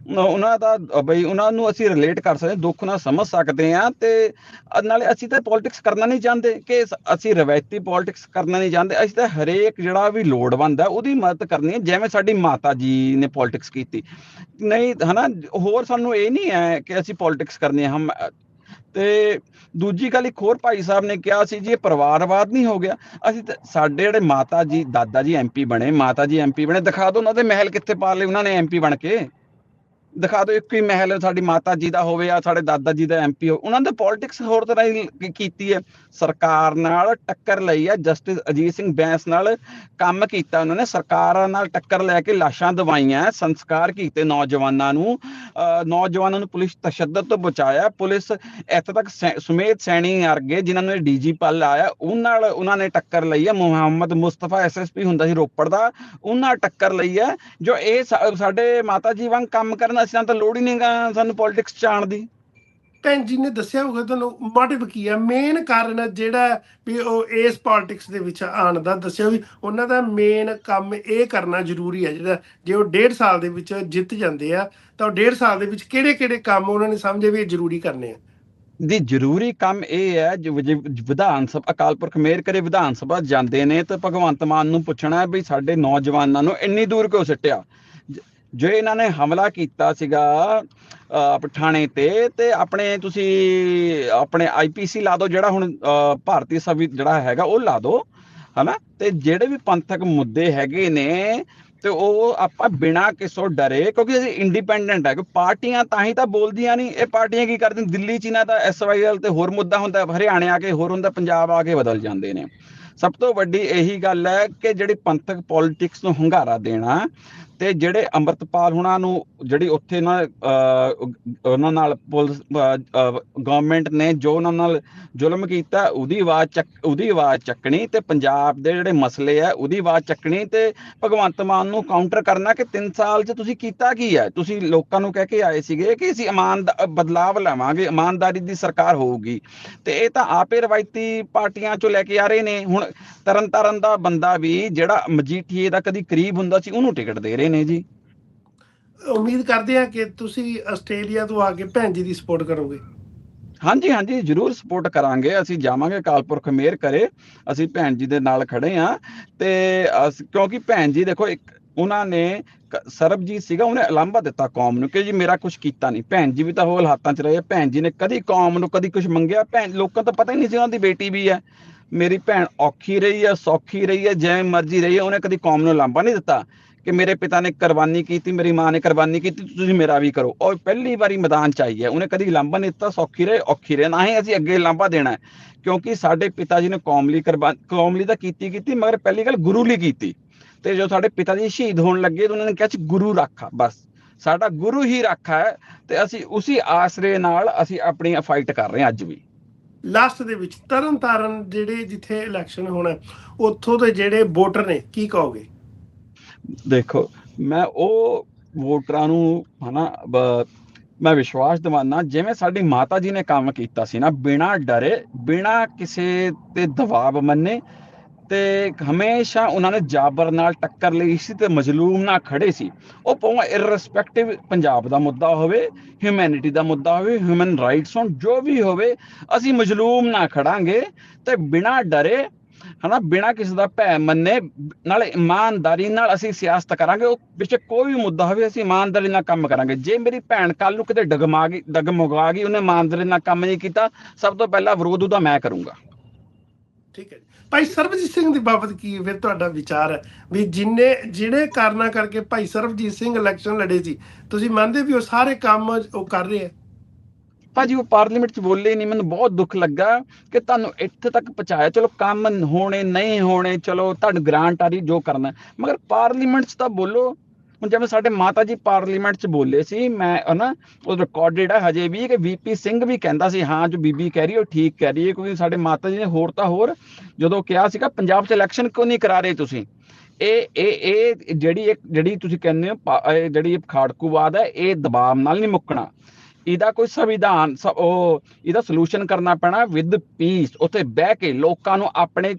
ਉਹਨਾਂ ਦਾ ਬਈ ਉਹਨਾਂ ਨੂੰ ਅਸੀਂ ਰਿਲੇਟ ਕਰ ਸਕਦੇ, ਦੁੱਖ ਨਾਲ ਸਮਝ ਸਕਦੇ ਹਾਂ ਤੇ ਨਾਲੇ ਅਸੀਂ ਤਾਂ ਪੋਲਿਟਿਕਸ ਕਰਨਾ ਨਹੀਂ ਚਾਹੁੰਦੇ ਕਿ ਅਸੀਂ ਰਵਾਇਤੀ ਪੋਲਿਟਿਕਸ ਕਰਨਾ ਨਹੀਂ ਚਾਹੁੰਦੇ, ਅਸੀਂ ਤਾਂ ਹਰੇਕ ਜਿਹੜਾ ਵੀ ਲੋੜਵੰਦ ਹੈ ਉਹਦੀ ਮਦਦ ਕਰਨੀ ਹੈ, ਜਿਵੇਂ ਸਾਡੀ ਮਾਤਾ ਜੀ ਨੇ ਪੋਲਿਟਿਕਸ ਕੀਤੀ। ਨਹੀਂ, ਹਨਾ, ਹੋਰ ਸਾਨੂੰ ਇਹ ਨਹੀਂ ਹੈ ਕਿ ਅਸੀਂ ਪੋਲਿਟਿਕਸ ਕਰਨੀ ਹੈ, ਹਮ, ਤੇ ਦੂਜੀ ਗੱਲ ਇੱਕ ਹੋਰ ਭਾਈ ਸਾਹਿਬ ਨੇ ਕਿਹਾ ਸੀ ਜੀ, ਇਹ ਪਰਿਵਾਰਵਾਦ ਨਹੀਂ ਹੋ ਗਿਆ। ਅਸੀਂ ਸਾਡੇ ਜਿਹੜੇ ਮਾਤਾ ਜੀ, ਦਾਦਾ ਜੀ ਐਮਪੀ ਬਣੇ, ਮਾਤਾ ਜੀ ਐਮਪੀ ਬਣੇ, ਦਿਖਾ ਦਿਓ ਉਹਨਾਂ ਦੇ ਮਹਿਲ ਕਿੱਥੇ ਪਾ ਲਏ ਉਹਨਾਂ ਨੇ ਐਮਪੀ ਬਣ ਕੇ। ਦਿਖਾ ਦਿਓ ਇੱਕ ਹੀ ਮਹਿਲ ਸਾਡੀ ਮਾਤਾ ਜੀ ਦਾ ਹੋਵੇ ਜਾਂ ਸਾਡੇ ਦਾਦਾ ਜੀ ਦਾ ਐਮਪੀ ਹੋ ਉਹਨਾਂ ਨੇ ਪੋਲਿਟਿਕਸ ਹੋਰ ਤਰ੍ਹਾਂ ਹੀ ਕੀਤੀ ਹੈ। ਸਰਕਾਰ ਨਾਲ ਟੱਕਰ ਲਈ ਹੈ ਜਸਟਿਸ ਅਜੀਤ ਸਿੰਘ ਬੈਂਸ ਨਾਲ ਕੰਮ ਕੀਤਾ ਉਹਨਾਂ ਨੇ, ਸਰਕਾਰਾਂ ਨਾਲ ਟੱਕਰ ਲੈ ਕੇ ਲਾਸ਼ਾਂ ਦਵਾਈਆਂ, ਸੰਸਕਾਰ ਕੀਤੇ ਨੌਜਵਾਨਾਂ ਨੂੰ ਨੌਜਵਾਨਾਂ ਨੂੰ ਪੁਲਿਸ ਤਸ਼ੱਦਦ ਤੋਂ ਬਚਾਇਆ, ਪੁਲਿਸ ਇੱਥੇ ਤੱਕ ਸੈ- ਸੁਮੇਧ ਸੈਣੀ ਅਰਗੇ ਜਿਨ੍ਹਾਂ ਨੂੰ ਡੀਜੀ ਪਲ ਆਇਆ ਉਹਨਾਂ ਨਾਲ ਉਹਨਾਂ ਨੇ ਟੱਕਰ ਲਈ ਹੈ, ਮੁਹੰਮਦ ਮੁਸਤਫਾ ਐਸਐਸਪੀ ਹੁੰਦਾ ਸੀ ਰੋਪੜ ਦਾ, ਉਹਨਾਂ ਟੱਕਰ ਲਈ ਹੈ, ਜੋ ਇਹ ਸਾਡੇ ਮਾਤਾ ਜੀ ਵਾਂਗ ਕੰਮ ਕਰਨ ਅਸੀਂ ਤਾਂ ਲੋੜ ਹੀ ਨਹੀਂਗਾ ਸਾਨੂੰ ਪੋਲਿਟਿਕਸ ਚ ਆਉਣ ਦੀ। ਭੈਣ ਜੀ ਨੇ ਦੱਸਿਆ ਹੋਊਗਾ ਤੁਹਾਨੂੰ ਮੋਟਿਵ ਕੀ ਹੈ ਮੇਨ ਕਾਰਨ ਜਿਹੜਾ ਵੀ ਉਹ ਇਸ ਪੋਲਿਟਿਕਸ ਦੇ ਵਿੱਚ ਆਉਣ ਦਾ ਦੱਸਿਆ ਵੀ ਉਹਨਾਂ ਦਾ ਮੇਨ ਕੰਮ ਇਹ ਕਰਨਾ ਜ਼ਰੂਰੀ ਹੈ ਜਿਹੜਾ ਜੇ ਉਹ ਡੇਢ ਸਾਲ ਦੇ ਵਿੱਚ ਜਿੱਤ ਜਾਂਦੇ ਆ ਤਾਂ ਉਹ ਡੇਢ ਸਾਲ ਦੇ ਵਿੱਚ ਕਿਹੜੇ ਕਿਹੜੇ ਕੰਮ ਉਹਨਾਂ ਨੇ ਸਮਝੇ ਵੀ ਜ਼ਰੂਰੀ ਕਰਨੇ ਆ। ਦੀ ਜ਼ਰੂਰੀ ਕੰਮ ਇਹ ਹੈ ਜੋ ਵਿਧਾਨ ਸਭਾ ਅਕਾਲ ਪੁਰਖ ਮੇਅਰ ਕਰੇ ਵਿਧਾਨ ਸਭਾ ਜਾਂਦੇ ਨੇ ਤੇ ਭਗਵੰਤ ਮਾਨ ਨੂੰ ਪੁੱਛਣਾ ਹੈ ਵੀ ਸਾਡੇ ਨੌਜਵਾਨਾਂ ਨੂੰ ਇੰਨੀ ਦੂਰ ਕਿਉਂ ਸਿੱਟਿਆ? ਜ- ਜੋ ਇਹਨਾਂ ਨੇ ਹਮਲਾ ਕੀਤਾ ਸੀਗਾ ਪਠਾਣੇ ਤੇ ਤੇ ਆਪਣੇ ਤੁਸੀਂ ਆਪਣੇ ਆਈਪੀਸੀ ਲਾ ਦਿਓ, ਜਿਹੜਾ ਹੁਣ ਭਾਰਤੀ ਸੰਵਿ ਜਿਹੜਾ ਹੈਗਾ, ਉਹ ਲਾ ਦਿਓ, ਹਨਾ? ਤੇ ਜਿਹੜੇ ਵੀ ਪੰਥਕ ਮੁੱਦੇ ਹੈਗੇ ਨੇ, ਤੇ ਉਹ ਆਪਾਂ ਬਿਨਾਂ ਕਿਸੋਂ ਡਰੇ, ਕਿਉਂਕਿ ਅਸੀਂ ਇੰਡੀਪੈਂਡੈਂਟ ਹੈ ਕਿ ਪਾਰਟੀਆਂ ਤਾਂ ਹੀ ਤਾਂ ਬੋਲਦੀਆਂ ਨਹੀਂ। ਇਹ ਪਾਰਟੀਆਂ ਕੀ ਕਰਦੀਆਂ? ਦਿੱਲੀ ਚ ਇਹਨਾਂ ਦਾ ਐਸਵਾਈਐਲ ਤੇ ਹੋਰ ਮੁੱਦਾ ਹੁੰਦਾ, ਹਰਿਆਣੇ ਆ ਕੇ, ਹੋਰ ਹੁੰਦਾ, ਪੰਜਾਬ ਆ ਕੇ ਬਦਲ ਜਾਂਦੇ ਨੇ। ਸਭ ਤੋਂ ਵੱਡੀ ਇਹੀ ਗੱਲ ਹੈ ਕਿ ਜਿਹੜੀ ਪੰਥਕ ਪੋਲਿਟਿਕਸ ਨੂੰ ਹੰਗਾਰਾ ਦੇਣਾ ਤੇ ਜਿਹੜੇ ਅੰਮ੍ਰਿਤਪਾਲ ਹੁਣਾਂ ਨੂੰ ਜਿਹੜੀ ਉੱਥੇ ਨਾ ਅਹ, ਉਹਨਾਂ ਨਾਲ ਪੁਲਿਸ ਗਵਰਨਮੈਂਟ ਨੇ ਜੋ ਉਹਨਾਂ ਨਾਲ ਜ਼ੁਲਮ ਕੀਤਾ ਉਹਦੀ ਆਵਾਜ਼ ਚੱਕ ਉਹਦੀ ਆਵਾਜ਼ ਚੱਕਣੀ ਤੇ ਪੰਜਾਬ ਦੇ ਜਿਹੜੇ ਮਸਲੇ ਆ ਉਹਦੀ ਆਵਾਜ਼ ਚੱਕਣੀ ਤੇ ਭਗਵੰਤ ਮਾਨ ਨੂੰ ਕਾਊਂਟਰ ਕਰਨਾ ਕਿ 3 ਸਾਲ 'ਚ ਤੁਸੀਂ ਕੀਤਾ ਕੀ ਹੈ ਤੁਸੀਂ ਲੋਕਾਂ ਨੂੰ ਕਹਿ ਕੇ ਆਏ ਸੀਗੇ ਕਿ ਅਸੀਂ ਇਮਾਨ ਬਦਲਾਵ ਲਾਵਾਂਗੇ ਇਮਾਨਦਾਰੀ ਦੀ ਸਰਕਾਰ ਹੋਊਗੀ। ਤੇ ਇਹ ਤਾਂ ਆਪੇ ਰਵਾਇਤੀ ਪਾਰਟੀਆਂ 'ਚੋਂ ਲੈ ਕੇ ਆ ਰਹੇ ਨੇ। ਹੁਣ ਤਰਨ ਤਾਰਨ ਦਾ ਬੰਦਾ ਵੀ ਜਿਹੜਾ ਮਜੀਠੀਏ ਦਾ ਕਦੀ ਕਰੀਬ ਹੁੰਦਾ ਸੀ ਉਹਨੂੰ ਟਿਕਟ ਦੇ ਰਹੇ ਨੇ ਜੀ। ਉਮੀਦ ਕਰਦੇ ਆ ਕਿ ਤੁਸੀਂ ਆਸਟ੍ਰੇਲੀਆ ਤੋਂ ਆ ਕੇ ਭੈਣ ਜੀ ਦੀ ਸਪੋਰਟ ਕਰੋਗੇ। ਹਾਂਜੀ ਹਾਂਜੀ ਜਰੂਰ ਸਪੋਰਟ ਕਰਾਂਗੇ। ਅਸੀਂ ਜਾਵਾਂਗੇ ਅਕਾਲਪੁਰਖ ਮੇਅਰ ਕਰੇ। ਅਸੀਂ ਭੈਣ ਜੀ ਦੇ ਨਾਲ ਖੜੇ ਆ ਤੇ ਕਿਉਂਕਿ ਭੈਣ ਜੀ ਦੇਖੋ ਇੱਕ ਉਹਨਾਂ ਨੇ ਸਰਬਜੀਤ ਸੀਗਾ ਉਹਨੇ ਅਲੰਬਾ ਦਿੱਤਾ ਕੌਮ ਨੂੰ ਕਿ ਜੀ ਮੇਰਾ ਕੁਝ ਕੀਤਾ ਨਹੀਂ। ਭੈਣ ਜੀ ਵੀ ਤਾਂ ਹੋਲ ਹਾਥਾਂ 'ਚ ਰਹੇ। ਭੈਣ ਜੀ ਨੇ ਕਦੀ ਕੌਮ ਨੂੰ ਕਦੀ ਕੁਝ ਮੰਗਿਆ। ਭੈਣ ਲੋਕਾਂ ਤੋਂ ਪਤਾ ਹੀ ਨਹੀਂ ਸੀ ਉਹਨਾਂ ਦੀ ਬੇਟੀ ਵੀ ਹੈ। ਮੇਰੀ ਭੈਣ ਔਖੀ ਰਹੀ ਹੈ ਸੌਖੀ ਰਹੀ ਹੈ ਜਿਵੇਂ ਮਰਜ਼ੀ ਰਹੀ ਹੈ ਉਹਨੇ ਕਦੀ ਕੌਮ ਨੂੰ ਲਾਂਬਾ ਨਹੀਂ ਦਿੱਤਾ। ਕਿ ਮੇਰੇ ਪਿਤਾ ਨੇ ਕੁਰਬਾਨੀ ਕੀਤੀ, ਮੇਰੀ ਮਾਂ ਨੇ ਕੁਰਬਾਨੀ ਕੀਤੀ, ਤੁਸੀਂ ਮੇਰਾ ਵੀ ਕਰੋ। ਉਹ ਪਹਿਲੀ ਵਾਰੀ ਮੈਦਾਨ ਚ ਆਈ ਹੈ। ਉਹਨੇ ਕਦੀ ਲਾਂਭਾ ਨਹੀਂ ਦਿੱਤਾ, ਸੌਖੀ ਰਹੇ, ਔਖੀ ਰਹੇ। ਨਾ ਹੀ ਅਸੀਂ ਅੱਗੇ ਲਾਂਭਾ ਦੇਣਾ ਕਿਉਂਕਿ ਸਾਡੇ ਪਿਤਾ ਜੀ ਨੇ ਕੌਮ ਲਈ ਕੁਰਬਾਨ ਕੌਮ ਲਈ ਤਾਂ ਕੀਤੀ ਕੀਤੀ, ਮਗਰ ਪਹਿਲੀ ਗੱਲ ਗੁਰੂ ਲਈ ਕੀਤੀ। ਤੇ ਜੋ ਸਾਡੇ ਪਿਤਾ ਜੀ ਸ਼ਹੀਦ ਹੋਣ ਲੱਗੇ ਤਾਂ ਉਹਨਾਂ ਨੇ ਕਿਹਾ ਸੀ ਗੁਰੂ ਰੱਖਾ ਬਸ। ਸਾਡਾ ਗੁਰੂ ਹੀ ਰੱਖਾ ਹੈ ਤੇ ਅਸੀਂ ਉਸੇ ਆਸਰੇ ਨਾਲ ਅਸੀਂ ਆਪਣੀ ਫਾਈਟ ਕਰ ਰਹੇ ਹਾਂ ਅੱਜ ਵੀ। ਲਾਸਟ ਦੇ ਵਿੱਚ ਤਰਨ ਤਾਰਨ ਜਿਹੜੇ ਜਿੱਥੇ ਇਲੈਕਸ਼ਨ ਹੋਣਾ ਉੱਥੋਂ ਦੇ ਜਿਹੜੇ ਵੋਟਰ ਨੇ, ਕੀ ਕਹੋਗੇ? ਦੇਖੋ, ਮੈਂ ਉਹ ਵੋਟਰਾਂ ਨੂੰ ਹਨਾ ਮੈਂ ਵਿਸ਼ਵਾਸ ਦਿਵਾਨਾ, ਜਿਵੇਂ ਸਾਡੀ ਮਾਤਾ ਜੀ ਨੇ ਕੰਮ ਕੀਤਾ ਸੀ ਨਾ, ਬਿਨਾ ਡਰੇ, ਬਿਨਾ ਕਿਸੇ ਤੇ ਦਬਾਅ ਮੰਨੇ, ਤੇ ਹਮੇਸ਼ਾ ਉਹਨਾਂ ਨੇ ਜਾਬਰ ਨਾਲ ਟੱਕਰ ਲਈ ਸੀ ਤੇ ਮਜ਼ਲੂਮ ਨਾਲ ਖੜੇ ਸੀ। ਉਹ ਭਾਵੇਂ ਇਰਰਿਸਪੈਕਟਿਵ ਪੰਜਾਬ ਦਾ ਮੁੱਦਾ ਹੋਵੇ ਹਿਊਮੈਨਿਟੀ ਦਾ ਮੁੱਦਾ ਹੋਵੇ ਹਿਊਮਨ ਰਾਈਟਸ ਹੋਣ, ਜੋ ਵੀ ਹੋਵੇ, ਅਸੀਂ ਮਜ਼ਲੂਮ ਨਾਲ ਖੜਾਂਗੇ ਤੇ ਬਿਨਾ ਡਰੇ ਹਨਾ, ਬਿਨਾ ਕਿਸੇ ਦਾ ਭੈ ਮੰਨੇ, ਨਾਲ ਇਮਾਨਦਾਰੀ ਨਾਲ ਅਸੀਂ ਸਿਆਸਤ ਕਰਾਂਗੇ, ਉਹ ਵਿੱਚ ਕੋਈ ਵੀ ਮੁੱਦਾ ਹੋਵੇ, ਅਸੀਂ ਇਮਾਨਦਾਰੀ ਨਾਲ ਕੰਮ ਕਰਾਂਗੇ। ਜੇ ਮੇਰੀ ਭੈਣ ਕੱਲ ਨੂੰ ਕਿਤੇ ਡਗਮਾ ਗਈ ਡਗਮਗਾ ਗਈ, ਉਹਨੇ ਇਮਾਨਦਾਰੀ ਨਾਲ ਕੰਮ ਨਹੀਂ ਕੀਤਾ, ਸਭ ਤੋਂ ਪਹਿਲਾਂ ਵਿਰੋਧ ਉਹਦਾ ਮੈਂ ਕਰੂੰਗਾ। ਠੀਕ ਹੈ ਭਾਈ ਸਰਬਜੀਤ ਸਿੰਘ ਦੀ ਬਾਬਤ ਕੀ ਫਿਰ ਤੁਹਾਡਾ ਵਿਚਾਰ ਹੈ ਵੀ ਜਿੰਨੇ ਜਿਹੜੇ ਕਾਰਨਾਂ ਕਰਕੇ ਭਾਈ ਸਰਬਜੀਤ ਸਿੰਘ ਇਲੈਕਸ਼ਨ ਲੜੇ ਸੀ, ਤੁਸੀਂ ਮੰਨਦੇ ਵੀ ਉਹ ਸਾਰੇ ਕੰਮ ਉਹ ਕਰ ਰਹੇ ਹੈ? ਭਾਜੀ ਉਹ ਪਾਰਲੀਮੈਂਟ 'ਚ ਬੋਲੇ ਨਹੀਂ ਮੈਨੂੰ ਬਹੁਤ ਦੁੱਖ ਲੱਗਾ ਕਿ ਤੁਹਾਨੂੰ ਇੱਥੇ ਤੱਕ ਪਹੁੰਚਾਇਆ। ਚਲੋ ਕੰਮ ਹੋਣੇ, ਨਹੀਂ ਹੋਣੇ, ਚਲੋ ਤੁਹਾਨੂੰ ਗ੍ਰਾਂਟ ਆ ਰਹੀ, ਜੋ ਕਰਨਾ ਮਗਰ ਪਾਰਲੀਮੈਂਟ 'ਚ ਤਾਂ ਬੋਲੋ। ਹੁਣ ਜਿਵੇਂ ਸਾਡੇ ਮਾਤਾ ਜੀ ਪਾਰਲੀਮੈਂਟ 'ਚ ਬੋਲੇ ਸੀ, ਮੈਂ ਹਨਾ, ਉਹ ਰਿਕਾਰਡਡ ਹੈ ਹਜੇ ਵੀ ਕਿ ਵੀਪੀ ਸਿੰਘ ਵੀ ਕਹਿੰਦਾ ਸੀ, ਹਾਂ, ਜੋ ਬੀਬੀ ਕਹਿ ਰਹੀ ਹੈ, ਉਹ ਠੀਕ ਕਹਿ ਰਹੀ ਹੈ, ਕਿਉਂਕਿ ਸਾਡੇ ਮਾਤਾ ਜੀ ਨੇ ਹੋਰ ਤਾਂ ਹੋਰ ਜਦੋਂ ਕਿਹਾ ਸੀਗਾ, ਪੰਜਾਬ 'ਚ ਇਲੈਕਸ਼ਨ ਕਿਉਂ ਨਹੀਂ ਕਰਾ ਰਹੇ ਤੁਸੀਂ? ਇਹ ਇਹ ਇਹ ਜਿਹੜੀ ਇੱਕ, ਜਿਹੜੀ ਤੁਸੀਂ ਕਹਿੰਦੇ ਹੋ ਜਿਹੜੀ ਖਾੜਕੂਵਾਦ ਹੈ, ਇਹ ਦਬਾਅ ਨਾਲ ਨਹੀਂ ਮੁੱਕਣਾ। ਇਹਦਾ ਕੋਈ ਸੰਵਿਧਾਨ ਉਹ ਇਹਦਾ ਸੋਲੂਸ਼ਨ ਕਰਨਾ ਪੈਣਾ ਵਿਦ ਪੀਸ ਉੱਥੇ ਬਹਿ ਕੇ ਲੋਕਾਂ ਨੂੰ ਆਪਣੇ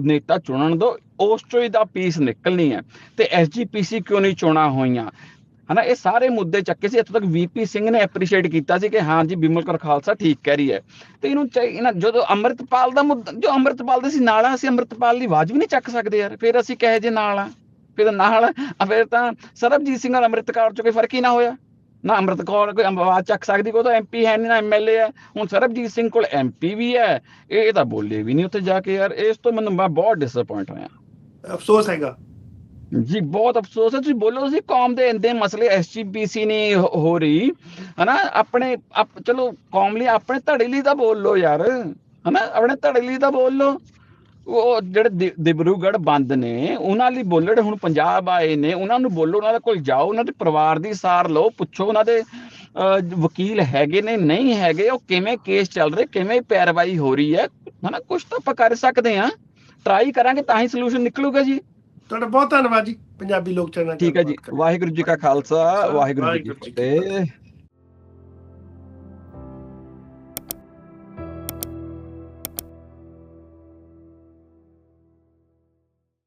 ਨੇਤਾ ਚੁਣਨ ਦੋ, ਉਸ ਚੋਂ ਇਹਦਾ ਪੀਸ ਨਿਕਲਣੀ ਹੈ। ਤੇ ਐਸਜੀਪੀਸੀ ਕਿਉਂ ਨਹੀਂ ਚੋਣਾਂ ਹੋਈਆਂ? ਹਨਾ, ਇਹ ਸਾਰੇ ਮੁੱਦੇ ਚੱਕੇ ਸੀ, ਇੱਥੋਂ ਤੱਕ ਵੀਪੀ ਸਿੰਘ ਨੇ ਐਪਰੀਸ਼ੀਏਟ ਕੀਤਾ ਸੀ ਕਿ ਹਾਂ ਜੀ, ਬਿਮਲ ਕੌਰ ਖਾਲਸਾ ਠੀਕ ਕਹਿ ਰਹੀ ਹੈ। ਤੇ ਇਹਨੂੰ ਇਹਨਾਂ, ਜਦੋਂ ਅੰਮ੍ਰਿਤਪਾਲ ਦਾ ਮੁੱਦਾ, ਜੋ ਅੰਮ੍ਰਿਤਪਾਲ ਦੇ ਸੀ ਨਾਲ, ਅਸੀਂ ਅੰਮ੍ਰਿਤਪਾਲ ਦੀ ਆਵਾਜ਼ ਵੀ ਨਹੀਂ ਚੱਕ ਸਕਦੇ ਯਾਰ, ਫਿਰ ਅਸੀਂ ਕਹੇ ਜੇ ਨਾਲ ਆ ਫਿਰ ਨਾਲ, ਫਿਰ ਤਾਂ ਸਰਬਜੀਤ ਸਿੰਘ ਨਾਲ ਅੰਮ੍ਰਿਤਕਾਰ ਚ ਕੋਈ ਫ਼ਰਕ ਹੀ ਨਾ ਹੋਇਆ। ਨਾ ਅੰਮ੍ਰਿਤ ਕੌਰ ਕੋਈ ਆਵਾਜ਼ ਚੱਕ ਸਕਦੀ ਕੋਈ ਤਾਂ ਐਮਪੀ ਹੈ ਨਹੀਂ ਨਾ ਐਮਐਲਏ ਹੈ। ਹੁਣ ਸਰਬਜੀਤ ਸਿੰਘ ਕੋਲ ਐਮਪੀ ਵੀ ਹੈ। ਇਹ ਤਾਂ ਬੋਲੇ ਵੀ ਨਹੀਂ ਉੱਥੇ ਜਾ ਕੇ ਯਾਰ। ਇਸ ਤੋਂ ਮੈਨੂੰ ਮੈਂ ਬਹੁਤ ਡਿਸਪਾਇੰਟ ਹੋਇਆ। ਅਫਸੋਸ ਹੈਗਾ। ਜੀ ਬਹੁਤ ਅਫਸੋਸ ਹੈ। ਤੁਸੀਂ ਬੋਲੋ ਤੁਸੀਂ ਕੌਮ ਦੇ ਇੰਦੇ ਮਸਲੇ ਐਸਜੀਪੀਸੀ ਨਹੀਂ ਹੋ ਹੋ ਰਹੀ। ਹਨਾ ਆਪਣੇ ਆਪ- ਚਲੋ ਕੌਮ ਲਈ ਆਪਣੇ ਧੜੇ ਲਈ ਤਾਂ ਬੋਲ ਲੋ ਯਾਰ। ਹਨਾ ਆਪਣੇ ਧੜੇ ਲਈ ਤਾਂ ਬੋਲ ਲੋ ਉਹ ਜਿਹੜੇ ਦਿ- ਦਿਬਰੂਗੜ੍ਹ ਬੰਦ ਨੇ ਉਹਨਾਂ ਲਈ ਬੋਲੋ ਜਿਹੜੇ ਹੁਣ ਪੰਜਾਬ ਆਏ ਨੇ ਉਹਨਾਂ ਨੂੰ ਬੋਲੋ ਉਹਨਾਂ ਦੇ ਕੋਲ ਜਾਓ ਉਹਨਾਂ ਦੇ ਪਰਿਵਾਰ ਦੀ ਸਾਰ ਲਓ ਪੁੱਛੋ ਉਹਨਾਂ ਦੇ ਵਕੀਲ ਹੈਗੇ ਨੇ ਨਹੀਂ ਹੈਗੇ ਉਹ ਕਿਵੇਂ ਕੇਸ ਚੱਲ ਰਹੇ ਕਿਵੇਂ ਪੈਰਵਾਈ ਹੋ ਰਹੀ ਹੈ ਹਨਾ ਕੁਝ ਤਾਂ ਆਪਾਂ ਕਰ ਸਕਦੇ ਆ ਟਰਾਈ ਕਰਾਂਗੇ ਤਾਂ ਹੀ ਸੋਲੂਸ਼ਨ ਨਿਕਲੂਗਾ ਜੀ। ਤੁਹਾਡਾ ਬਹੁਤ ਧੰਨਵਾਦ ਜੀ ਪੰਜਾਬੀ ਲੋਕ ਚੈਨਲ ਠੀਕ ਹੈ ਜੀ ਵਾਹਿਗੁਰੂ ਜੀ ਕਾ ਖਾਲਸਾ ਵਾਹਿਗੁਰੂ ਜੀ ਕੀ ਫਤਿਹ।